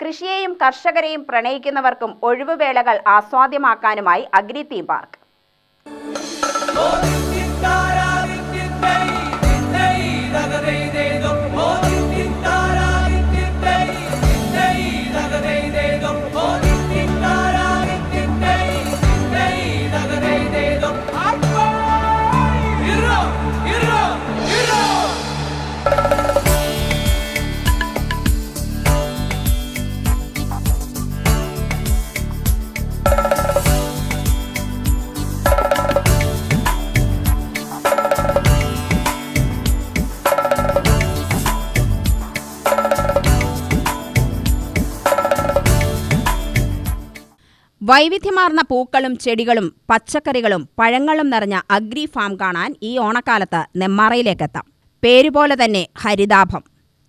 കൃഷിയെയും കർഷകരെയും പ്രണയിക്കുന്നവർക്കും ഒഴിവുവേളകൾ ആസ്വാദ്യമാക്കാനുമായി അഗ്രി തീം പാർക്ക്. വൈവിധ്യമാർന്ന പൂക്കളും ചെടികളും പച്ചക്കറികളും പഴങ്ങളും നിറഞ്ഞ അഗ്രി ഫാം കാണാൻ ഈ ഓണക്കാലത്ത് നെമ്മാറയിലേക്കെത്താം. പേരുപോലെ തന്നെ ഹരിതാഭം.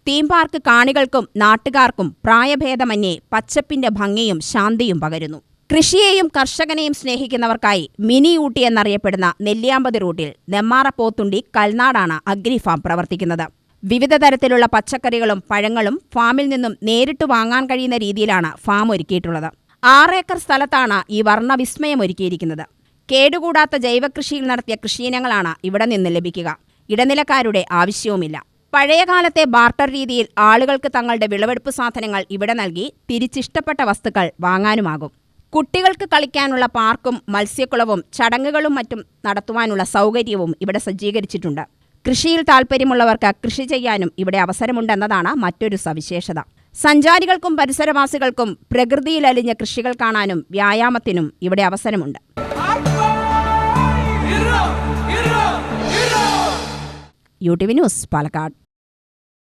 തീം പാർക്ക് കാണികൾക്കും നാട്ടുകാർക്കും പ്രായഭേദമന്യേ പച്ചപ്പിന്റെ ഭംഗിയും ശാന്തിയും പകരുന്നു. കൃഷിയെയും കർഷകനെയും സ്നേഹിക്കുന്നവർക്കായി മിനി ഊട്ടി എന്നറിയപ്പെടുന്ന നെല്ലിയാമ്പതി റൂട്ടിൽ നെമ്മാറ പോത്തുണ്ടി കൽനാടാണ് അഗ്രി ഫാം പ്രവർത്തിക്കുന്നത്. വിവിധ തരത്തിലുള്ള പച്ചക്കറികളും പഴങ്ങളും ഫാമിൽ നിന്നും നേരിട്ട് വാങ്ങാൻ കഴിയുന്ന രീതിയിലാണ് ഫാം ഒരുക്കിയിട്ടുള്ളത്. ആറേക്കർ സ്ഥലത്താണ് ഈ വർണവിസ്മയം ഒരുക്കിയിരിക്കുന്നത് കേടുകൂടാത്ത ജൈവകൃഷിയിൽ നടത്തിയ കൃഷിയിനങ്ങളാണ് ഇവിടെ നിന്ന് ലഭിക്കുക. ഇടനിലക്കാരുടെ ആവശ്യവുമില്ല. പഴയകാലത്തെ ബാർട്ടർ രീതിയിൽ ആളുകൾക്ക് തങ്ങളുടെ വിളവെടുപ്പ് സാധനങ്ങൾ ഇവിടെ നൽകി തിരിച്ചിഷ്ടപ്പെട്ട വസ്തുക്കൾ വാങ്ങാനുമാകും. കുട്ടികൾക്ക് കളിക്കാനുള്ള പാർക്കും മത്സ്യക്കുളവും ചടങ്ങുകളും മറ്റും നടത്തുവാനുള്ള സൗകര്യവും ഇവിടെ സജ്ജീകരിച്ചിട്ടുണ്ട്. കൃഷിയിൽ താൽപ്പര്യമുള്ളവർക്ക് കൃഷി ചെയ്യാനും ഇവിടെ അവസരമുണ്ടെന്നതാണ് മറ്റൊരു സവിശേഷത. സഞ്ചാരികൾക്കും പരിസരവാസികൾക്കും പ്രകൃതിയിൽ പ്രകൃതിയിലലിഞ്ഞ കൃഷികൾ കാണാനും വ്യായാമത്തിനും ഇവിടെ അവസരമുണ്ട്. U T V news Palakkad.